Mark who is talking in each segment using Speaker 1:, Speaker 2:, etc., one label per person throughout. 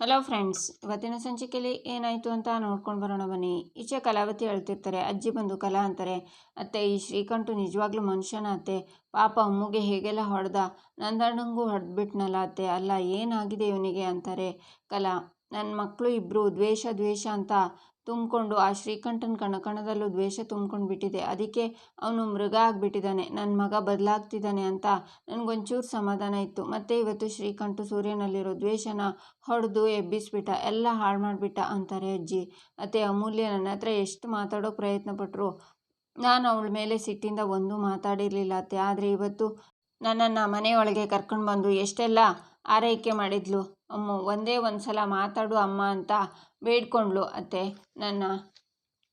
Speaker 1: Hello friends ಇವತ್ತಿನ ಸಂಚಿಕೆಯಲ್ಲಿ ಏನಾಯಿತು ಅಂತ ನೋಡ್ಕೊಂಡು ಬರೋಣ ಬನ್ನಿ. ಈಚೆ ಕಲಾವತಿ ಹೇಳ್ತಿರ್ತಾರೆ, ಅಜ್ಜಿ ಬಂದು ಕಲಾ ಅಂತಾರೆ. ಅತ್ತೆ, ಈ ಶ್ರೀಕಂಠು ನಿಜವಾಗ್ಲೂ ಮನುಷ್ಯನ ಅತ್ತೆ. ಪಾಪ ಅಮ್ಮಗೆ ಹೇಗೆಲ್ಲ ಹೊಡೆದ? ನಂದಣ್ಣಂಗೂ ಹೊಡೆದ್ಬಿಟ್ನಲ್ಲ ಅತ್ತೆ. ಅಲ್ಲ, ಏನಾಗಿದೆ ಇವನಿಗೆ ಅಂತಾರೆ ಕಲಾ. ನನ್ನ ಮಕ್ಕಳು ಇಬ್ಬರು ದ್ವೇಷ ದ್ವೇಷ ಅಂತ ತುಂಬಿಕೊಂಡು, ಆ ಶ್ರೀಕಂಠನ ಕಣ ಕಣದಲ್ಲೂ ದ್ವೇಷ ತುಂಬ್ಕೊಂಡು ಬಿಟ್ಟಿದೆ. ಅದಕ್ಕೆ ಅವನು ಮೃಗ ಆಗಿಬಿಟ್ಟಿದ್ದಾನೆ ನನ್ನ ಮಗ ಬದಲಾಗ್ತಿದ್ದಾನೆ ಅಂತ ನನಗೊಂಚೂರು ಸಮಾಧಾನ ಇತ್ತು. ಮತ್ತೆ ಇವತ್ತು ಶ್ರೀಕಂಠ ಸೂರ್ಯನಲ್ಲಿರೋ ದ್ವೇಷನ ಹೊಡೆದು ಎಬ್ಬಿಸ್ಬಿಟ್ಟ. ಎಲ್ಲ ಹಾಳು ಮಾಡಿಬಿಟ್ಟ ಅಂತಾರೆ ಅಜ್ಜಿ. ಮತ್ತು ಅಮೂಲ್ಯ ನನ್ನ ಹತ್ರ ಎಷ್ಟು ಮಾತಾಡೋ ಪ್ರಯತ್ನ ಪಟ್ಟರು ನಾನು ಅವಳ ಮೇಲೆ ಸಿಟ್ಟಿಂದ ಒಂದು ಮಾತಾಡಿರಲಿಲ್ಲ ಅತ್ತೆ. ಆದರೆ ಇವತ್ತು ನನ್ನನ್ನು ಮನೆಯೊಳಗೆ ಕರ್ಕೊಂಡು ಬಂದು ಎಷ್ಟೆಲ್ಲ ಆರೈಕೆ ಮಾಡಿದ್ಲು. ಅಮ್ಮ, ಒಂದೇ ಒಂದು ಸಲ ಮಾತಾಡು ಅಮ್ಮ ಅಂತ ಬೇಡ್ಕೊಂಡ್ಳು ಅತ್ತೆ. ನನ್ನ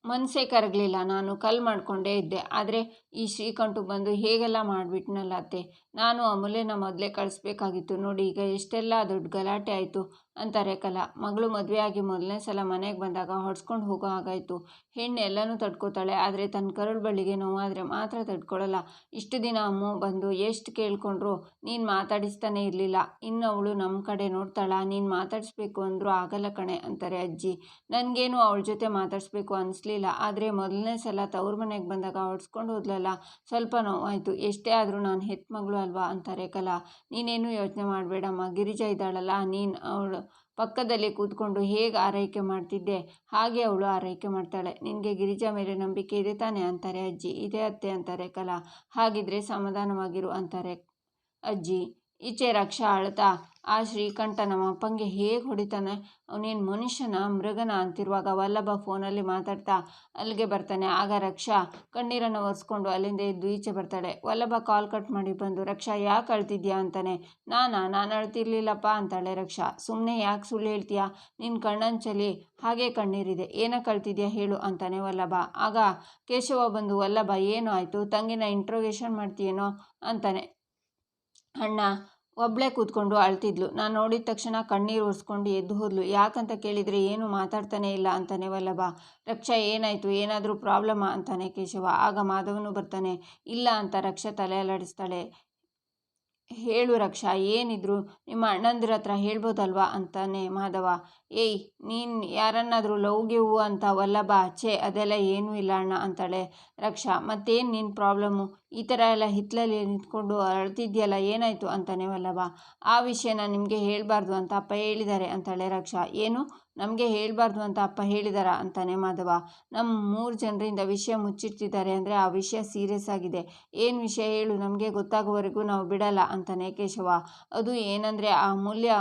Speaker 1: ಮನಸ್ಸೇ ಕರಗಲಿಲ್ಲ. ನಾನು ಕಲ್ ಮಾಡಿಕೊಂಡೇ ಇದ್ದೆ. ಆದರೆ ಈ ಶ್ರೀಕಂಠು ಬಂದು ಹೇಗೆಲ್ಲ ಮಾಡಿಬಿಟ್ನಲ್ಲ ಅತ್ತೆ. ನಾನು ಅಮೂಲ್ಯನ ಮೊದಲೇ ಕಳಿಸ್ಬೇಕಾಗಿತ್ತು. ನೋಡಿ, ಈಗ ಎಷ್ಟೆಲ್ಲ ದೊಡ್ಡ ಗಲಾಟೆ ಆಯಿತು. ಅಂತಾರೆ ಕಲ. ಮಗಳು ಮದುವೆ ಆಗಿ ಮೊದಲನೇ ಸಲ ಮನೆಗೆ ಬಂದಾಗ ಹೊಡ್ಸ್ಕೊಂಡು ಹೋಗೋ ಹಾಗಾಯಿತು. ಹೆಣ್ಣು ಎಲ್ಲನೂ ತಡ್ಕೋತಾಳೆ, ಆದರೆ ತನ್ನ ಕರುಳು ಬಳ್ಳಿಗೆ ನೋವಾದರೆ ಮಾತ್ರ ತಡ್ಕೊಳ್ಳಲ್ಲ ಇಷ್ಟು ದಿನ ಅಮ್ಮ ಬಂದು ಎಷ್ಟು ಕೇಳ್ಕೊಂಡ್ರು? ನೀನು ಮಾತಾಡಿಸ್ತಾನೆ ಇರಲಿಲ್ಲ. ಇನ್ನು ಅವಳು ನಮ್ಮ ಕಡೆ ನೋಡ್ತಾಳ, ನೀನು ಮಾತಾಡಿಸ್ಬೇಕು ಅಂದರೂ ಆಗಲ್ಲ ಕಣೆ ಅಂತಾರೆ ಅಜ್ಜಿ. ನನಗೇನು ಅವಳ ಜೊತೆ ಮಾತಾಡಿಸ್ಬೇಕು ಅನಿಸ್ಲಿಲ್ಲ. ಆದರೆ ಮೊದಲನೇ ಸಲ ತವ್ರ ಮನೆಗೆ ಬಂದಾಗ ಹೊಡ್ಸ್ಕೊಂಡು ಹೋದ್ಲಲ್ಲ, ಸ್ವಲ್ಪ ನೋವಾಯಿತು. ಎಷ್ಟೇ ಆದರೂ ನಾನು ಹೆತ್ತ ಮಗಳು ಅಲ್ವಾ ಅಂತಾರೆ ಕಲ. ನೀನೇನು ಯೋಚನೆ ಮಾಡಬೇಡಮ್ಮ. ಗಿರಿಜಾ ಇದ್ದಾಳಲ್ಲ, ನೀನು ಅವಳು ಪಕ್ಕದಲ್ಲಿ ಕೂತ್ಕೊಂಡು ಹೇಗೆ ಆರೈಕೆ ಮಾಡ್ತಿದ್ದೆ, ಹಾಗೆ ಅವಳು ಆರೈಕೆ ಮಾಡ್ತಾಳೆ. ನಿನಗೆ ಗಿರಿಜಾ ಮೇಲೆ ನಂಬಿಕೆ ಇದೆ ತಾನೆ ಅಂತಾರೆ ಅಜ್ಜಿ. ಇದೆ ಅತ್ತೆ ಅಂತಾರೆ ಕಲಾ. ಹಾಗಿದ್ರೆ ಸಮಾಧಾನವಾಗಿರು ಅಂತಾರೆ ಅಜ್ಜಿ. ಈಚೆ ರಕ್ಷ ಅಳ್ತಾ, ಆ ಶ್ರೀಕಂಠ ನಮ್ಮ ಅಪ್ಪಂಗೆ ಹೇಗೆ ಹೊಡಿತಾನೆ? ಅವನೇನು ಮನುಷ್ಯನ? ಮೃಗನ ಅಂತಿರುವಾಗ ವಲ್ಲಭ ಫೋನಲ್ಲಿ ಮಾತಾಡ್ತಾ ಅಲ್ಲಿಗೆ ಬರ್ತಾನೆ. ಆಗ ರಕ್ಷಾ ಕಣ್ಣೀರನ್ನು ಒರೆಸ್ಕೊಂಡು ಅಲ್ಲಿಂದ ಎದ್ದು ಈಚೆ ಬರ್ತಾಳೆ. ವಲ್ಲಭ ಕಾಲ್ ಕಟ್ ಮಾಡಿ ಬಂದು, ರಕ್ಷಾ, ಯಾಕೆ ಅಳ್ತಿದ್ಯಾ? ಅಂತಾನೆ. ನಾನಾ, ನಾನು ಅಳ್ತಿರ್ಲಿಲ್ಲಪ್ಪ ಅಂತಾಳೆ ರಕ್ಷಾ. ಸುಮ್ಮನೆ ಯಾಕೆ ಸುಳ್ಳು ಹೇಳ್ತೀಯಾ? ನಿನ್ನ ಕಣ್ಣಂಚಲಿ ಹಾಗೆ ಕಣ್ಣೀರಿದೆ. ಏನಕ್ಕೆ ಕಳ್ತಿದ್ಯಾ ಹೇಳು ಅಂತಾನೆ ವಲ್ಲಭ. ಆಗ ಕೇಶವ ಬಂದು, ವಲ್ಲಭ, ಏನು ಆಯಿತು? ತಂಗಿನ ಇಂಟ್ರೋಗೇಷನ್ ಮಾಡ್ತೀಯೇನೋ? ಅಂತಾನೆ. ಅಣ್ಣ ಒಬ್ಬಳೇ ಕೂತ್ಕೊಂಡು ಅಳ್ತಿದ್ಲು. ನಾನು ನೋಡಿದ ತಕ್ಷಣ ಕಣ್ಣೀರು ಒರೆಸ್ಕೊಂಡು ಎದ್ದು ಹೋದ್ಲು. ಯಾಕಂತ ಕೇಳಿದರೆ ಏನು ಮಾತಾಡ್ತಾನೆ ಇಲ್ಲ ಅಂತಾನೆ ವಲ್ಲಭ. ರಕ್ಷಾ, ಏನಾಯಿತು? ಏನಾದರೂ ಪ್ರಾಬ್ಲಮ್ಮ ಅಂತಾನೆ ಕೇಶವ. ಆಗ ಮಾಧವನು ಬರ್ತಾನೆ, ಇಲ್ಲ ಅಂತ ರಕ್ಷಾ ತಲೆ ಅಲ್ಲಾಡಿಸ್ತಾಳೆ. ಹೇಳು ರಕ್ಷಾ, ಏನಿದ್ರು ನಿಮ್ಮ ಅಣ್ಣಂದಿರ ಹತ್ರ ಹೇಳ್ಬೋದಲ್ವಾ ಅಂತಾನೆ ಮಾಧವ. ಏಯ್, ನೀನು ಯಾರನ್ನಾದರೂ ಲವ್ಗೆ ಹೂವು ಅಂತ ವಲ್ಲಭ, ಛೇ, ಅದೆಲ್ಲ ಏನೂ ಇಲ್ಲ ಅಣ್ಣ ಅಂತಾಳೆ ರಕ್ಷಾ. ಮತ್ತೇನು ನಿನ್ನ ಪ್ರಾಬ್ಲಮ್ಮು ಈ ಥರ ಎಲ್ಲ ಹಿತ್ತಲಲ್ಲಿ ನಿಂತ್ಕೊಂಡು ಅಳ್ತಿದ್ಯಲ್ಲ, ಏನಾಯಿತು ಅಂತಾನೆ ವಲ್ಲಭ. ಆ ವಿಷಯನ ನಿಮಗೆ ಹೇಳಬಾರ್ದು ಅಂತ ಅಪ್ಪ ಹೇಳಿದ್ದಾರೆ ಅಂತಾಳೆ ರಕ್ಷಾ. ಏನು? ನಮಗೆ ಹೇಳಬಾರ್ದು ಅಂತ ಅಪ್ಪ ಹೇಳಿದಾರ ಅಂತಾನೆ ಮಾಧವ. ನಮ್ಮ ಮೂರು ಜನರಿಂದ ವಿಷಯ ಮುಚ್ಚಿಡ್ತಿದ್ದಾರೆ ಅಂದರೆ ಆ ವಿಷಯ ಸೀರಿಯಸ್ ಆಗಿದೆ. ಏನು ವಿಷಯ ಹೇಳು, ನಮಗೆ ಗೊತ್ತಾಗೋವರೆಗೂ ನಾವು ಬಿಡಲ್ಲ ಅಂತಾನೆ ಕೇಶವ. ಅದು ಏನಂದರೆ ಆ ಮೂಲ್ಯ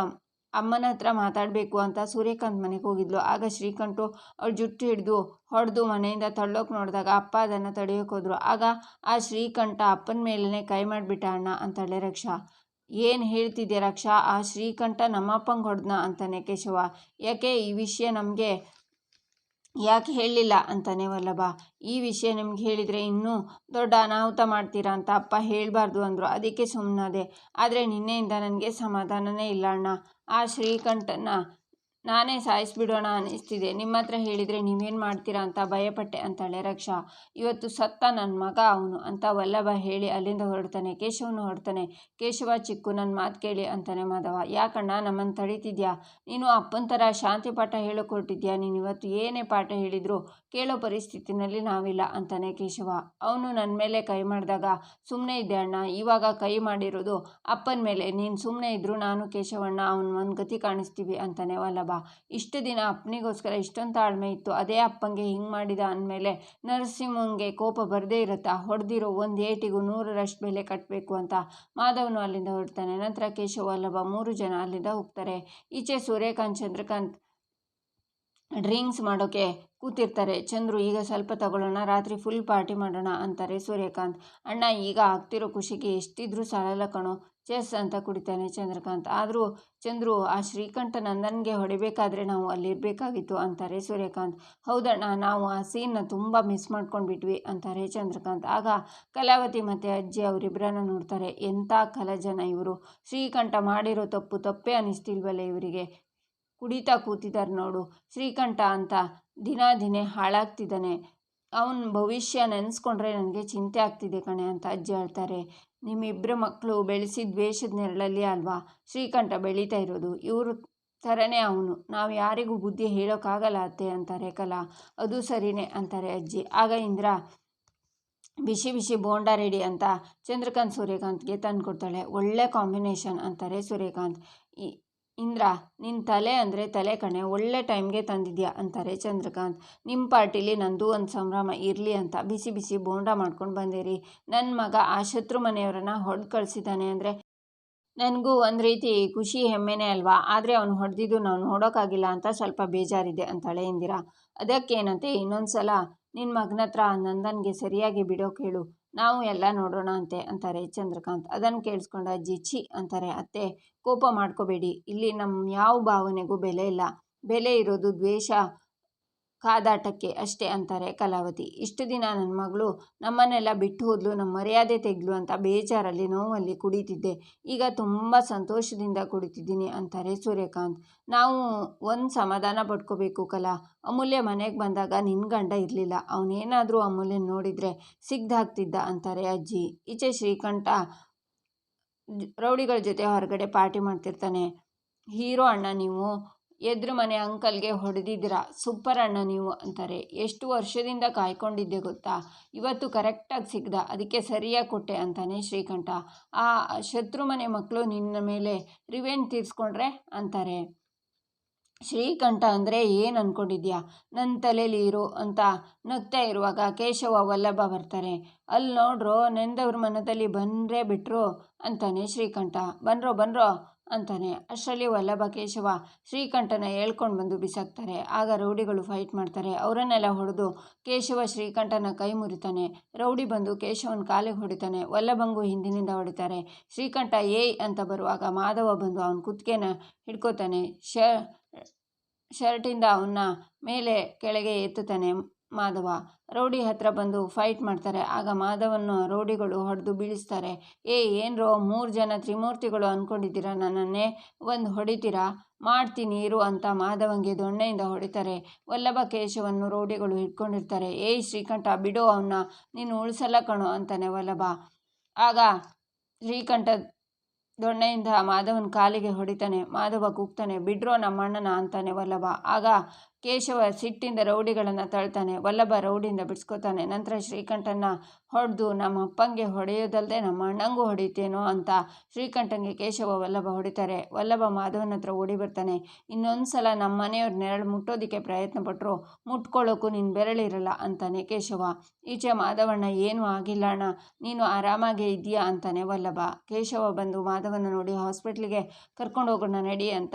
Speaker 1: ಅಮ್ಮನ ಹತ್ರ ಮಾತಾಡಬೇಕು ಅಂತ ಸೂರ್ಯಕಾಂತ್ ಮನೆಗೆ ಹೋಗಿದ್ಲು. ಆಗ ಶ್ರೀಕಂಠು ಅವ್ರು ಜುಟ್ಟು ಹಿಡಿದು ಹೊಡೆದು ಮನೆಯಿಂದ ತಳ್ಳೋಕೆ ನೋಡಿದಾಗ ಅಪ್ಪ ಅದನ್ನು ತಡೆಯೋಕೆ ಹೋದರು. ಆಗ ಆ ಶ್ರೀಕಂಠ ಅಪ್ಪನ ಮೇಲೇ ಕೈ ಮಾಡಿಬಿಟ್ಟ ಅಣ್ಣ ಅಂತಳೆ ರಕ್ಷಾ. ಏನು ಹೇಳ್ತಿದ್ದೆ ರಕ್ಷಾ? ಆ ಶ್ರೀಕಂಠ ನಮ್ಮಪ್ಪಂಗೆ ಹೊಡೆದ್ನ ಅಂತಾನೆ ಕೇಶವ. ಯಾಕೆ ಈ ವಿಷಯ ನಮಗೆ ಯಾಕೆ ಹೇಳಲಿಲ್ಲ ಅಂತಾನೆ ವಲ್ಲಭ. ಈ ವಿಷಯ ನಿಮ್ಗೆ ಹೇಳಿದರೆ ಇನ್ನೂ ದೊಡ್ಡ ಅನಾಹುತ ಮಾಡ್ತೀರಾ ಅಂತ ಅಪ್ಪ ಹೇಳಬಾರ್ದು ಅಂದರು. ಅದಕ್ಕೆ ಸುಮ್ಮನಾದೆ ಆದರೆ ನಿನ್ನೆಯಿಂದ ನನಗೆ ಸಮಾಧಾನನೇ ಇಲ್ಲ ಅಣ್ಣ. ಆ ಶ್ರೀಕಂಠನ ನಾನೇ ಸಾಯಿಸ್ಬಿಡೋಣ ಅನ್ನಿಸ್ತಿದೆ. ನಿಮ್ಮ ಹತ್ರ ಹೇಳಿದರೆ ನೀವೇನು ಮಾಡ್ತೀರಾ ಅಂತ ಭಯಪಟ್ಟೆ ಅಂತಾಳೆ ರಕ್ಷಾ. ಇವತ್ತು ಸತ್ತ ನನ್ನ ಮಗ ಅವನು ಅಂತ ವಲ್ಲಭ ಹೇಳಿ ಅಲ್ಲಿಂದ ಹೊರಡ್ತಾನೆ. ಕೇಶವನು ಹೊರಡ್ತಾನೆ. ಕೇಶವ, ಚಿಕ್ಕು ನನ್ನ ಮಾತು ಕೇಳಿ ಅಂತಾನೆ ಮಾಧವ. ಯಾಕಣ್ಣ ನಮ್ಮನ್ನು ತಡೀತಿದ್ಯಾ? ನೀನು ಅಪ್ಪನ ಥರ ಶಾಂತಿ ಪಾಠ ಹೇಳಿಕೊಟ್ಟಿದ್ಯಾ? ನೀನು ಇವತ್ತು ಏನೇ ಪಾಠ ಹೇಳಿದ್ರು ಕೇಳೋ ಪರಿಸ್ಥಿತಿನಲ್ಲಿ ನಾವಿಲ್ಲ ಅಂತಾನೆ ಕೇಶವ. ಅವನು ನನ್ನ ಮೇಲೆ ಕೈ ಮಾಡಿದಾಗ ಸುಮ್ಮನೆ ಇದ್ದೆ ಅಣ್ಣ. ಇವಾಗ ಕೈ ಮಾಡಿರೋದು ಅಪ್ಪನ ಮೇಲೆ. ನೀನು ಸುಮ್ಮನೆ ಇದ್ದರೂ ನಾನು ಕೇಶವಣ್ಣ, ಅವನ ಒಂದು ಗತಿ ಕಾಣಿಸ್ತೀವಿ ಅಂತಾನೆ ವಲ್ಲಭ. ಇಷ್ಟು ದಿನ ಅಪ್ಪನಿಗೋಸ್ಕರ ಇಷ್ಟೊಂದು ತಾಳ್ಮೆ ಇತ್ತು. ಅದೇ ಅಪ್ಪಂಗೆ ಹಿಂಗೆ ಮಾಡಿದ ಅಂದಮೇಲೆ ನರಸಿಂಹಂಗೆ ಕೋಪ ಬರದೇ ಇರುತ್ತಾ? ಹೊಡೆದಿರೋ ಒಂದು ಏಟಿಗೂ ನೂರರಷ್ಟು ಬೆಲೆ ಕಟ್ಟಬೇಕು ಅಂತ ಮಾಧವನು ಅಲ್ಲಿಂದ ಹೊರಡ್ತಾನೆ. ನಂತರ ಕೇಶವ ವಲ್ಲಭ ಮೂರು ಜನ ಅಲ್ಲಿಂದ ಹೋಗ್ತಾರೆ. ಈಚೆ ಸೂರ್ಯಕಾಂತ್, ಚಂದ್ರಕಾಂತ್ ಡ್ರಿಂಕ್ಸ್ ಮಾಡೋಕ್ಕೆ ಕೂತಿರ್ತಾರೆ. ಚಂದ್ರು, ಈಗ ಸ್ವಲ್ಪ ತಗೊಳ್ಳೋಣ, ರಾತ್ರಿ ಫುಲ್ ಪಾರ್ಟಿ ಮಾಡೋಣ ಅಂತಾರೆ ಸೂರ್ಯಕಾಂತ್. ಅಣ್ಣ, ಈಗ ಆಗ್ತಿರೋ ಖುಷಿಗೆ ಎಷ್ಟಿದ್ರೂ ಸಾಲಲ್ಲ ಕಣೋ. ಚೆಸ್ ಅಂತ ಕುಡಿತಾನೆ ಚಂದ್ರಕಾಂತ್. ಆದರೂ ಚಂದ್ರು ಆ ಶ್ರೀಕಂಠ ನಂದನ್ಗೆ ಹೊಡಿಬೇಕಾದ್ರೆ ನಾವು ಅಲ್ಲಿರಬೇಕಾಗಿತ್ತು ಅಂತಾರೆ ಸೂರ್ಯಕಾಂತ್. ಹೌದಣ್ಣ, ನಾವು ಆ ಸೀನ್ನ ತುಂಬ ಮಿಸ್ ಮಾಡ್ಕೊಂಡ್ಬಿಟ್ವಿ ಅಂತಾರೆ ಚಂದ್ರಕಾಂತ್. ಆಗ ಕಲಾವತಿ ಮತ್ತು ಅಜ್ಜಿ ಅವರಿಬ್ಬರನ್ನ ನೋಡ್ತಾರೆ, ಎಂಥ ಕಲಜನ ಇವರು. ಶ್ರೀಕಂಠ ಮಾಡಿರೋ ತಪ್ಪು ತಪ್ಪೇ ಅನ್ನಿಸ್ತಿಲ್ವಲ್ಲ ಇವರಿಗೆ. ಕುಡಿತಾ ಕೂತಿದ್ದಾರೆ ನೋಡು. ಶ್ರೀಕಂಠ ಅಂತ ದಿನ ದಿನೇ ಹಾಳಾಗ್ತಿದ್ದಾನೆ. ಅವನ ಭವಿಷ್ಯ ನೆನೆಸ್ಕೊಂಡ್ರೆ ನನಗೆ ಚಿಂತೆ ಆಗ್ತಿದೆ ಕಣೆ ಅಂತ ಅಜ್ಜಿ ಹೇಳ್ತಾರೆ. ನಿಮ್ಮಿಬ್ಬರ ಮಕ್ಕಳು ಬೆಳೆಸಿ ದ್ವೇಷದ ನೆರಳಲ್ಲಿ ಅಲ್ವಾ? ಶ್ರೀಕಂಠ ಬೆಳೀತಾ ಇರೋದು. ಇವರು ಥರನೇ ಅವನು. ನಾವು ಯಾರಿಗೂ ಬುದ್ಧಿ ಹೇಳೋಕ್ಕಾಗಲ್ಲ ಅತ್ತೆ ಅಂತಾರೆ ಕಲಾ. ಅದು ಸರಿನೇ ಅಂತಾರೆ ಅಜ್ಜಿ. ಆಗ ಇಂದ್ರ, ಬಿಸಿ ಬಿಸಿ ಬೋಂಡ ರೆಡಿ ಅಂತ ಚಂದ್ರಕಾಂತ್ ಸೂರ್ಯಕಾಂತ್ಗೆ ತಂದು ಕೊಡ್ತಾಳೆ ಒಳ್ಳೆ ಕಾಂಬಿನೇಷನ್ ಅಂತಾರೆ ಸೂರ್ಯಕಾಂತ್. ಈ ಇಂದ್ರ ನಿನ್ನ ತಲೆ ಅಂದರೆ ತಲೆ ಕಣೆ, ಒಳ್ಳೆ ಟೈಮ್ಗೆ ತಂದಿದ್ಯಾ ಅಂತಾರೆ ಚಂದ್ರಕಾಂತ್. ನಿಮ್ಮ ಪಾರ್ಟಿಲಿ ನಂದು ಒಂದು ಸಂಭ್ರಮ ಇರಲಿ ಅಂತ ಬಿಸಿ ಬಿಸಿ ಬೋಂಡ ಮಾಡ್ಕೊಂಡು ಬಂದಿರಿ. ನನ್ನ ಮಗ ಆ ಶತ್ರು ಮನೆಯವರನ್ನ ಹೊಡೆದು ಕಳಿಸಿದ್ದಾನೆ ಅಂದರೆ ನನಗೂ ಒಂದು ರೀತಿ ಖುಷಿ ಹೆಮ್ಮೆನೇ ಅಲ್ವಾ? ಆದರೆ ಅವನು ಹೊಡೆದಿದ್ದು ನಾವು ನೋಡೋಕ್ಕಾಗಿಲ್ಲ ಅಂತ ಸ್ವಲ್ಪ ಬೇಜಾರಿದೆ ಅಂತಾಳೆ ಇಂದಿರಾ. ಅದಕ್ಕೇನಂತೆ ಇನ್ನೊಂದು ಸಲ ನಿನ್ನ ಮಗನ ಹತ್ರ ನಂದನ್ಗೆ ಸರಿಯಾಗಿ ಬಿಡೋಕೆ ಹೇಳು ನಾವು ಎಲ್ಲ ನೋಡೋಣ ಅಂತೆ ಅಂತಾರೆ ಚಂದ್ರಕಾಂತ್. ಅದನ್ನು ಕೇಳಿಸ್ಕೊಂಡ ಅಜ್ಜಿ, ಛಿ ಅಂತಾರೆ, ಅತ್ತೆ, ಕೋಪ ಮಾಡ್ಕೋಬೇಡಿ. ಇಲ್ಲಿ ನಮ್ಮ ಯಾವ ಭಾವನೆಗೂ ಬೆಲೆ ಇಲ್ಲ. ಬೆಲೆ ಇರೋದು ದ್ವೇಷ ಕಾದಾಟಕ್ಕೆ ಅಷ್ಟೇ ಅಂತಾರೆ ಕಲಾವತಿ. ಇಷ್ಟು ದಿನ ನನ್ನ ಮಗಳು ನಮ್ಮನ್ನೆಲ್ಲ ಬಿಟ್ಟು ಹೋದ್ಲು ನಮ್ಮ ಮರ್ಯಾದೆ ತೆಗ್ಲು ಅಂತ ಬೇಜಾರಲ್ಲಿ ನೋವಲ್ಲಿ ಕುಡಿತಿದ್ದೆ. ಈಗ ತುಂಬ ಸಂತೋಷದಿಂದ ಕುಡಿತಿದ್ದೀನಿ ಅಂತಾರೆ ಸೂರ್ಯಕಾಂತ್. ನಾವು ಒಂದು ಸಮಾಧಾನ ಪಡ್ಕೋಬೇಕು ಕಲಾ. ಅಮೂಲ್ಯ ಮನೆಗೆ ಬಂದಾಗ ನಿನ್ನ ಗಂಡ ಇರಲಿಲ್ಲ. ಅವನೇನಾದರೂ ಅಮೂಲ್ಯ ನೋಡಿದರೆ ಸಿಗ್ದಾಗ್ತಿದ್ದ ಅಂತಾರೆ ಅಜ್ಜಿ. ಈಚೆ ಶ್ರೀಕಂಠ ರೌಡಿಗಳ ಜೊತೆ ಹೊರಗಡೆ ಪಾರ್ಟಿ ಮಾಡ್ತಿರ್ತಾನೆ. ಹೀರೋ ಅಣ್ಣ ನೀವು ಎದುರು ಮನೆ ಅಂಕಲ್ಗೆ ಹೊಡೆದಿದ್ದೀರಾ? ಸೂಪರ್ ಅಣ್ಣ ನೀವು ಅಂತಾರೆ. ಎಷ್ಟು ವರ್ಷದಿಂದ ಕಾಯ್ಕೊಂಡಿದ್ದೆ ಗೊತ್ತಾ? ಇವತ್ತು ಕರೆಕ್ಟಾಗಿ ಸಿಗ್ದ ಅದಕ್ಕೆ ಸರಿಯಾಗಿ ಕೊಟ್ಟೆ ಅಂತಾನೆ ಶ್ರೀಕಂಠ. ಆ ಶತ್ರು ಮನೆ ಮಕ್ಕಳು ನಿನ್ನ ಮೇಲೆ ರಿವೆಂಜ್ ತೀರಿಸ್ಕೊಂಡ್ರೆ? ಅಂತಾರೆ. ಶ್ರೀಕಂಠ, ಅಂದರೆ ಏನು ಅಂದ್ಕೊಂಡಿದ್ಯಾ ನನ್ನ ತಲೆಯಲ್ಲಿ ಇರು ಅಂತ ನಗ್ತಾ ಇರುವಾಗ ಕೇಶವ ವಲ್ಲಭ ಬರ್ತಾರೆ. ಅಲ್ಲಿ ನೋಡ್ರೋ, ನೆಂದವ್ರ ಮನದಲ್ಲಿ ಬಂದರೆ ಬಿಟ್ರು ಅಂತಾನೆ ಶ್ರೀಕಂಠ. ಬನ್ರೋ ಬನ್ರೋ ಅಂತಾನೆ. ಅಷ್ಟರಲ್ಲಿ ವಲ್ಲಭ ಕೇಶವ ಶ್ರೀಕಂಠನ ಹೇಳ್ಕೊಂಡು ಬಂದು ಬಿಸಾಕ್ತಾರೆ. ಆಗ ರೌಡಿಗಳು ಫೈಟ್ ಮಾಡ್ತಾರೆ. ಅವರನ್ನೆಲ್ಲ ಹೊಡೆದು ಕೇಶವ ಶ್ರೀಕಂಠನ ಕೈ ಮುರಿತಾನೆ. ರೌಡಿ ಬಂದು ಕೇಶವನ ಕಾಲಿಗೆ ಹೊಡಿತಾನೆ. ವಲ್ಲಭಂಗು ಹಿಂದಿನಿಂದ ಹೊಡಿತಾರೆ. ಶ್ರೀಕಂಠ, ಏಯ್ ಅಂತ ಬರುವಾಗ ಮಾಧವ ಬಂದು ಅವನ ಕುತ್ತಿಗೆನ ಹಿಡ್ಕೋತಾನೆ. ಶ, ಶರ್ಟಿಂದ ಅವನ್ನ ಮೇಲೆ ಕೆಳಗೆ ಎತ್ತುತ್ತಾನೆ. ಮಾಧವ. ರೌಡಿ ಹತ್ರ ಬಂದು ಫೈಟ್ ಮಾಡ್ತಾರೆ. ಆಗ ಮಾಧವನ್ನು ರೌಡಿಗಳು ಹೊಡೆದು ಬೀಳಿಸ್ತಾರೆ. ಏ, ಏನ್ರೋ ಮೂರು ಜನ ತ್ರಿಮೂರ್ತಿಗಳು ಅಂದ್ಕೊಂಡಿದ್ದೀರಾ ನನ್ನನ್ನೇ? ಒಂದು ಹೊಡಿತೀರಾ? ಮಾಡ್ತೀನಿ, ಇರು ಅಂತ ಮಾಧವಂಗೆ ದೊಣ್ಣೆಯಿಂದ ಹೊಡಿತಾರೆ. ವಲ್ಲಭ ಕೇಶವನ್ನು ರೌಡಿಗಳು ಹಿಡ್ಕೊಂಡಿರ್ತಾರೆ. ಏಯ್ ಶ್ರೀಕಂಠ, ಬಿಡೋ ಅವನ್ನ ನೀನು ಉಳಿಸಲ್ಲ ಕಣೋ ಅಂತಾನೆ ವಲ್ಲಭ. ಆಗ ಶ್ರೀಕಂಠ ದೊಣ್ಣೆಯಿಂದ ಮಾಧವನ ಕಾಲಿಗೆ ಹೊಡಿತಾನೆ. ಮಾಧವ ಕೂಗ್ತಾನೆ. ಬಿಡ್ರೋ ನಮ್ಮಣ್ಣನ ಅಂತಾನೆ ವಲ್ಲಭ. ಆಗ ಕೇಶವ ಸಿಟ್ಟಿಂದ ರೌಡಿಗಳನ್ನು ತಳ್ತಾನೆ, ವಲ್ಲಭ ರೌಡಿಯಿಂದ ಬಿಡಿಸ್ಕೋತಾನೆ. ನಂತರ ಶ್ರೀಕಂಠನ ಹೊಡೆದು, ನಮ್ಮ ಅಪ್ಪಂಗೆ ಹೊಡೆಯೋದಲ್ಲದೆ ನಮ್ಮ ಅಣ್ಣಂಗೂ ಹೊಡಿತೇನೋ ಅಂತ ಶ್ರೀಕಂಠನಿಗೆ ಕೇಶವ, ವಲ್ಲಭ ಹೊಡಿತಾರೆ. ವಲ್ಲಭ ಮಾಧವನ ಹತ್ರ ಓಡಿ ಬರ್ತಾನೆ. ಇನ್ನೊಂದು ಸಲ ನಮ್ಮ ಮನೆಯವ್ರ ನೆರಳು ಮುಟ್ಟೋದಕ್ಕೆ ಪ್ರಯತ್ನ ಪಟ್ಟರು ಮುಟ್ಕೊಳ್ಳೋಕ್ಕೂ ನೀನು ಬೆರಳಿರಲ್ಲ ಅಂತಾನೆ ಕೇಶವ. ಈಚೆ ಮಾಧವಣ್ಣ, ಏನೂ ಆಗಿಲ್ಲ ಅಣ್ಣ, ನೀನು ಆರಾಮಾಗೇ ಇದೆಯಾ ಅಂತಾನೆ ವಲ್ಲಭ. ಕೇಶವ ಬಂದು ಮಾಧವನ ನೋಡಿ ಹಾಸ್ಪಿಟ್ಲಿಗೆ ಕರ್ಕೊಂಡು ಹೋಗೋಣ ನಡಿ ಅಂತ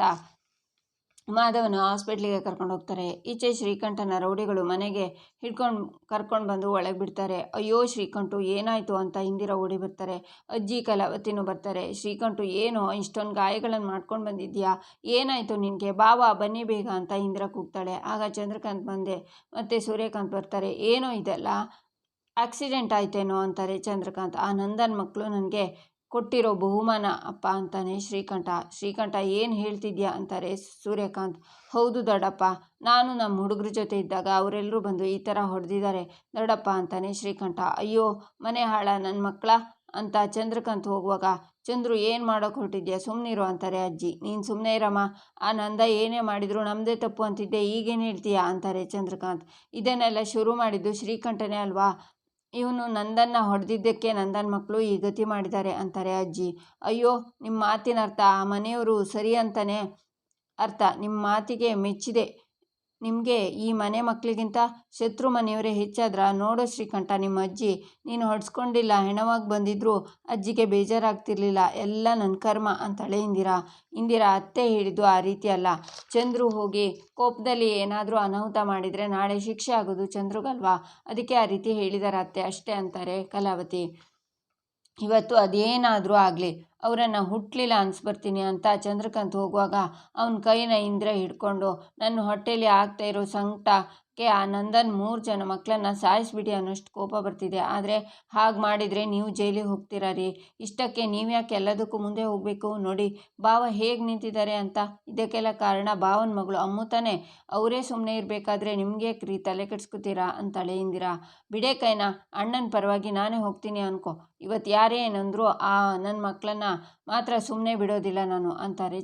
Speaker 1: ಮಾಧವನ ಹಾಸ್ಪಿಟ್ಲಿಗೆ ಕರ್ಕೊಂಡು ಹೋಗ್ತಾರೆ. ಈಚೆ ಶ್ರೀಕಂಠನ ರೌಡಿಗಳು ಮನೆಗೆ ಹಿಡ್ಕೊಂಡು ಕರ್ಕೊಂಡು ಬಂದು ಒಳಗೆ ಬಿಡ್ತಾರೆ. ಅಯ್ಯೋ ಶ್ರೀಕಂಠು, ಏನಾಯಿತು ಅಂತ ಹಿಂದಿರ ಓಡಿ ಬರ್ತಾರೆ. ಅಜ್ಜಿ ಕಲಾವತಿನೂ ಬರ್ತಾರೆ. ಶ್ರೀಕಂಠು, ಏನೋ ಇಷ್ಟೊಂದು ಗಾಯಗಳನ್ನು ಮಾಡ್ಕೊಂಡು ಬಂದಿದ್ಯಾ? ಏನಾಯಿತು ನಿನಗೆ? ಬಾವಾ, ಬನ್ನಿ ಬೇಗ ಅಂತ ಇಂದಿರ ಕೂಗ್ತಾಳೆ. ಆಗ ಚಂದ್ರಕಾಂತ್ ಬಂದೆ. ಮತ್ತು ಸೂರ್ಯಕಾಂತ್ ಬರ್ತಾರೆ. ಏನೋ ಇದೆಲ್ಲ? ಆಕ್ಸಿಡೆಂಟ್ ಆಯ್ತೇನೋ ಅಂತಾರೆ ಚಂದ್ರಕಾಂತ್. ಆ ನಂದನ್ ಮಕ್ಕಳು ನನಗೆ ಕೊಟ್ಟಿರೋ ಬಹುಮಾನ ಅಪ್ಪ ಅಂತಾನೆ ಶ್ರೀಕಂಠ. ಶ್ರೀಕಂಠ, ಏನು ಹೇಳ್ತಿದ್ಯಾ? ಅಂತಾರೆ ಸೂರ್ಯಕಾಂತ್. ಹೌದು ದೊಡ್ಡಪ್ಪ, ನಾನು ನಮ್ಮ ಹುಡುಗ್ರ ಜೊತೆ ಇದ್ದಾಗ ಅವರೆಲ್ಲರೂ ಬಂದು ಈ ಥರ ಹೊಡೆದಿದ್ದಾರೆ. ದೊಡ್ಡಪ್ಪ ಅಂತಾನೆ ಶ್ರೀಕಂಠ. ಅಯ್ಯೋ, ಮನೆ ಹಾಳ ನನ್ನ ಮಕ್ಕಳ ಅಂತ ಚಂದ್ರಕಾಂತ್ ಹೋಗುವಾಗ, ಚಂದ್ರು, ಏನು ಮಾಡೋಕೆ ಹೊರಟಿದ್ಯಾ? ಸುಮ್ಮನಿರು ಅಂತಾರೆ ಅಜ್ಜಿ. ನೀನು ಸುಮ್ಮನೆ ಇರಮ್ಮ, ಆ ನಂದ ಏನೇ ಮಾಡಿದ್ರು ನಮ್ಮದೇ ತಪ್ಪು ಅಂತಿದ್ದೆ, ಈಗೇನು ಹೇಳ್ತೀಯಾ? ಅಂತಾರೆ ಚಂದ್ರಕಾಂತ್. ಇದನ್ನೆಲ್ಲ ಶುರು ಮಾಡಿದ್ದು ಶ್ರೀಕಂಠನೇ ಅಲ್ವಾ? ಇವನು ನಂದನ್ನ ಹೊಡೆದಿದ್ದಕ್ಕೆ ನಂದನ್ ಮಕ್ಕಳು ಈ ಗತಿ ಮಾಡಿದ್ದಾರೆ ಅಂತಾರೆ ಅಜ್ಜಿ. ಅಯ್ಯೋ ನಿಮ್ಮ ಮಾತಿನ ಅರ್ಥ ಆ ಮನೆಯವರು ಸರಿ ಅಂತಾನೆ ಅರ್ಥ. ನಿಮ್ಮ ಮಾತಿಗೆ ಮೆಚ್ಚಿದೆ. ನಿಮಗೆ ಈ ಮನೆ ಮಕ್ಕಳಿಗಿಂತ ಶತ್ರು ಮನೆಯವರೇ ಹೆಚ್ಚಾದ್ರ ನೋಡೋ ಶ್ರೀಕಂಠ, ನಿಮ್ಮ ಅಜ್ಜಿ ನೀನು ಹೊಡ್ಸ್ಕೊಂಡಿಲ್ಲ, ಹೆಣವಾಗಿ ಬಂದಿದ್ರು ಅಜ್ಜಿಗೆ ಬೇಜಾರಾಗ್ತಿರ್ಲಿಲ್ಲ, ಎಲ್ಲ ನನ್ನ ಕರ್ಮ ಅಂತಾಳೆ ಇಂದಿರಾ. ಇಂದಿರಾ ಅತ್ತೆ ಹೇಳಿದ್ದು ಆ ರೀತಿ ಅಲ್ಲ. ಚಂದ್ರು ಹೋಗಿ ಕೋಪದಲ್ಲಿ ಏನಾದರೂ ಅನಾಹುತ ಮಾಡಿದರೆ ನಾಳೆ ಶಿಕ್ಷೆ ಆಗೋದು ಚಂದ್ರುಗಲ್ವಾ? ಅದಕ್ಕೆ ಆ ರೀತಿ ಹೇಳಿದಾರ ಅತ್ತೆ ಅಷ್ಟೇ ಅಂತಾರೆ ಕಲಾವತಿ. ಇವತ್ತು ಅದೇನಾದರೂ ಆಗಲಿ, ಅವರನ್ನು ಹುಟ್ಟಲಿಲ್ಲ ಅನ್ಸ್ಬರ್ತೀನಿ ಅಂತ ಚಂದ್ರಕಾಂತ್ ಹೋಗುವಾಗ ಅವನ ಕೈನ ಇಂದ್ರ ಹಿಡ್ಕೊಂಡು, ನನ್ನ ಹೊಟ್ಟೆಯಲ್ಲಿ ಆಗ್ತಾ ಇರೋ ಸಂಕಟಕ್ಕೆ ಆ ನಂದನ್ ಮೂರು ಜನ ಮಕ್ಕಳನ್ನ ಸಾಯಿಸ್ಬಿಡಿ ಅನ್ನೋಷ್ಟು ಕೋಪ ಬರ್ತಿದೆ. ಆದರೆ ಹಾಗೆ ಮಾಡಿದರೆ ನೀವು ಜೈಲಿಗೆ ಹೋಗ್ತೀರಾ ರೀ? ಇಷ್ಟಕ್ಕೆ ನೀವು ಯಾಕೆ ಎಲ್ಲದಕ್ಕೂ ಮುಂದೆ ಹೋಗಬೇಕು? ನೋಡಿ, ಭಾವ ಹೇಗೆ ನಿಂತಿದ್ದಾರೆ ಅಂತ. ಇದಕ್ಕೆಲ್ಲ ಕಾರಣ ಭಾವನ ಮಗಳು ಅಮ್ಮು ತಾನೆ. ಅವರೇ ಸುಮ್ಮನೆ ಇರಬೇಕಾದ್ರೆ ನಿಮಗೆ ಕ್ರೀ ತಲೆ ಕೆಡ್ಸ್ಕೊತೀರಾ ಅಂತಾಳೆ ಇಂದಿರಾ. ಬಿಡೇ ಕೈನ, ಅಣ್ಣನ ಪರವಾಗಿ ನಾನೇ ಹೋಗ್ತೀನಿ ಅನ್ಕೋ. ಇವತ್ತು ಯಾರೇ ಏನಂದ್ರು ಆ ನನ್ನ ಮಕ್ಕಳನ್ನ ಮಾತ್ರ ಸುಮ್ಮನೆ ಬಿಡೋದಿಲ್ಲ ನಾನು ಅಂತಾರೆ.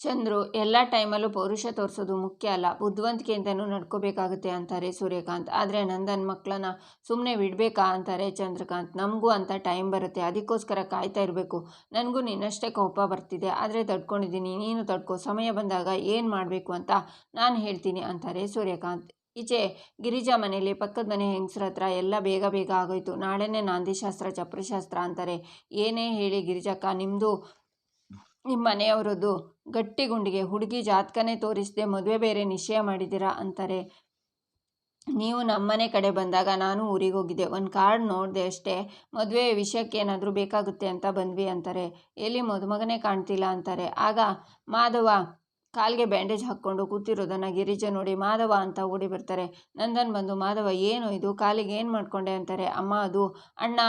Speaker 1: ಚಂದ್ರು, ಎಲ್ಲ ಟೈಮಲ್ಲೂ ಪೌರುಷ ತೋರಿಸೋದು ಮುಖ್ಯ ಅಲ್ಲ. ಬುದ್ಧಿವಂತಿಕೆಯಿಂದನೂ ನಡ್ಕೋಬೇಕಾಗುತ್ತೆ ಅಂತಾರೆ ಸೂರ್ಯಕಾಂತ್. ಆದರೆ ನಂದನ್ ಮಕ್ಕಳನ್ನ ಸುಮ್ಮನೆ ಬಿಡಬೇಕಾ ಅಂತಾರೆ ಚಂದ್ರಕಾಂತ್. ನಮಗೂ ಅಂತ ಟೈಮ್ ಬರುತ್ತೆ. ಅದಕ್ಕೋಸ್ಕರ ಕಾಯ್ತಾ ಇರಬೇಕು. ನನಗೂ ನಿನ್ನಷ್ಟೇ ಕೋಪ ಬರ್ತಿದೆ. ಆದರೆ ತಡ್ಕೊಂಡಿದ್ದೀನಿ. ನೀನು ತಡ್ಕೋ. ಸಮಯ ಬಂದಾಗ ಏನು ಮಾಡಬೇಕು ಅಂತ ನಾನು ಹೇಳ್ತೀನಿ ಅಂತಾರೆ ಸೂರ್ಯಕಾಂತ್. ಈಚೆ ಗಿರಿಜಾ ಮನೆಯಲ್ಲಿ ಪಕ್ಕದ ಮನೆ ಹೆಂಗಸ್ರ ಹತ್ರ ಎಲ್ಲ ಬೇಗ ಬೇಗ ಆಗೋಯ್ತು. ನಾಳೆನೇ ನಾಂದಿಶಾಸ್ತ್ರ ಚಪ್ರಶಾಸ್ತ್ರ ಅಂತಾರೆ. ಏನೇ ಹೇಳಿ ಗಿರಿಜಕ್ಕ ನಿಮ್ಮದು ನಿಮ್ಮ ಮನೆಯವರದ್ದು ಗಟ್ಟಿ ಗುಂಡಿಗೆ ಹುಡುಗಿ ಜಾತಕನೇ ತೋರಿಸದೆ, ಮದುವೆ ಬೇರೆ ನಿಶ್ಚಯ ಮಾಡಿದ್ದೀರಾ? ಅಂತಾರೆ. ನೀವು ನಮ್ಮನೆ ಕಡೆ ಬಂದಾಗ ನಾನು ಊರಿಗೆ ಹೋಗಿದ್ದೆ. ಒಂದು ಕಾರ್ಡ್ ನೋಡಿದೆ ಅಷ್ಟೇ. ಮದುವೆ ವಿಷಯಕ್ಕೆ ಏನಾದರೂ ಬೇಕಾಗುತ್ತೆ ಅಂತ ಬಂದ್ವಿ ಅಂತಾರೆ. ಎಲ್ಲಿ ಮದುಮಗನೇ ಕಾಣ್ತಿಲ್ಲ ಅಂತಾರೆ. ಆಗ ಮಾಧವ ಕಾಲಿಗೆ ಬ್ಯಾಂಡೇಜ್ ಹಾಕ್ಕೊಂಡು ಕೂತಿರೋದನ್ನು ಗಿರಿಜ ನೋಡಿ ಮಾಧವ ಅಂತ ಓಡಿ ಬರ್ತಾರೆ. ನಂದನ್ ಬಂದು, ಮಾಧವ, ಏನು ಇದು? ಕಾಲಿಗೆ ಏನು ಮಾಡ್ಕೊಂಡೆ? ಅಂತಾರೆ. ಅಮ್ಮ, ಅದು ಅಣ್ಣ,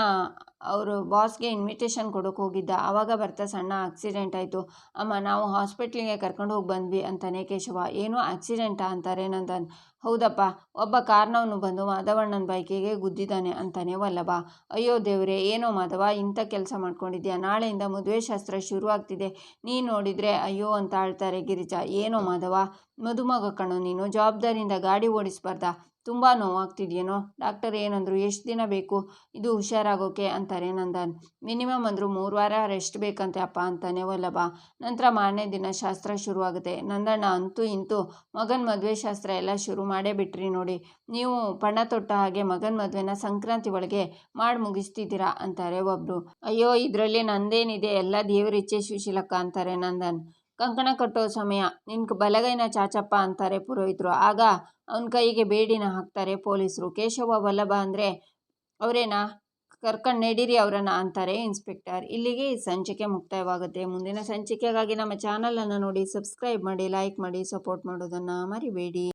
Speaker 1: ಅವರು ಬಾಸ್ಗೆ ಇನ್ವಿಟೇಷನ್ ಕೊಡೋಕೆ ಹೋಗಿದ್ದ. ಆವಾಗ ಬರ್ತಾ ಸಣ್ಣ ಆಕ್ಸಿಡೆಂಟ್ ಆಯಿತು. ಅಮ್ಮ, ನಾವು ಹಾಸ್ಪಿಟ್ಲಿಗೆ ಕರ್ಕೊಂಡು ಹೋಗಿ ಬಂದ್ವಿ ಅಂತಾನೆ ಕೇಶವ. ಏನೋ ಆಕ್ಸಿಡೆಂಟಾ ಅಂತಾರೆ ನಂದನ್. ಹೌದಪ್ಪ, ಒಬ್ಬ ಕಾರ್ನವನು ಬಂದು ಮಾಧವಣ್ಣನ ಬೈಕಿಗೆ ಗುದ್ದಿದ್ದಾನೆ ಅಂತಾನೆ ವಲ್ಲಭ. ಅಯ್ಯೋ ದೇವರೇ, ಏನೋ ಮಾಧವ, ಇಂಥ ಕೆಲಸ ಮಾಡ್ಕೊಂಡಿದ್ಯಾ? ನಾಳೆಯಿಂದ ಮದುವೆ ಶಾಸ್ತ್ರ ಶುರುವಾಗ್ತಿದೆ. ನೀನು ನೋಡಿದರೆ ಅಯ್ಯೋ ಅಂತ ಆಳ್ತಾರೆ ಗಿರಿಜಾ. ಏನೋ ಮಾಧವ ಮದುಮಗ ಕಣೋ ನೀನು, ಜವಾಬ್ದಾರಿಯಿಂದ ಗಾಡಿ ಓಡಿಸ್ಬಾರ್ದ? ತುಂಬ ನೋವಾಗ್ತಿದೆಯೇನೋ? ಡಾಕ್ಟರ್ ಏನಂದ್ರು, ಎಷ್ಟು ದಿನ ಬೇಕು? ಇದು ಹುಷಾರಾಗೋಕೆ? ಅಂತಾರೆ ನಂದನ್. ಮಿನಿಮಮ್ ಅಂದರು ಮೂರು ವಾರ ರೆಸ್ಟ್ ಬೇಕಂತೆ ಅಪ್ಪ ಅಂತಾನೆ ವಲ್ಲಭ. ನಂತರ ಮಾರನೇ ದಿನ ಶಾಸ್ತ್ರ ಶುರುವಾಗುತ್ತೆ. ನಂದಣ್ಣ ಅಂತೂ ಇಂತೂ, ಮಗನ ಮದುವೆ ಶಾಸ್ತ್ರ ಎಲ್ಲ ಶುರು ಮಾಡೇ ಬಿಟ್ರಿ ನೋಡಿ. ನೀವು ಪಣ ತೊಟ್ಟ ಹಾಗೆ ಮಗನ ಮದುವೆನ ಸಂಕ್ರಾಂತಿ ಒಳಗೆ ಮಾಡಿ ಮುಗಿಸ್ತಿದ್ದೀರಾ? ಅಂತಾರೆ ಒಬ್ಬರು ಅಯ್ಯೋ, ಇದರಲ್ಲಿ ನಂದೇನಿದೆ? ಎಲ್ಲ ದೇವರಿಚ್ಛೆ ಸುಶೀಲಕ್ಕ ಅಂತಾರೆ ನಂದನ್. ಕಂಕಣ ಕಟ್ಟೋ ಸಮಯ. ನಿನ್ಗೆ ಬಲಗೈನ ಚಾಚಪ್ಪ ಅಂತಾರೆ ಪುರೋಹಿತರು. ಆಗ ಅವನ ಕೈಗೆ ಬೇಡಿನ ಹಾಕ್ತಾರೆ ಪೊಲೀಸರು. ಕೇಶವ ವಲ್ಲಭ ಅಂದರೆ, ಅವರೇನಾ? ಕರ್ಕೊಂಡು ನಡೀರಿ ಅವರನ್ನು ಅಂತಾರೆ ಇನ್ಸ್ಪೆಕ್ಟರ್. ಇಲ್ಲಿಗೆ ಸಂಚಿಕೆ ಮುಕ್ತಾಯವಾಗುತ್ತೆ. ಮುಂದಿನ ಸಂಚಿಕೆಗಾಗಿ ನಮ್ಮ ಚಾನಲನ್ನು ನೋಡಿ, ಸಬ್ಸ್ಕ್ರೈಬ್ ಮಾಡಿ, ಲೈಕ್ ಮಾಡಿ, ಸಪೋರ್ಟ್ ಮಾಡೋದನ್ನು ಮರಿಬೇಡಿ.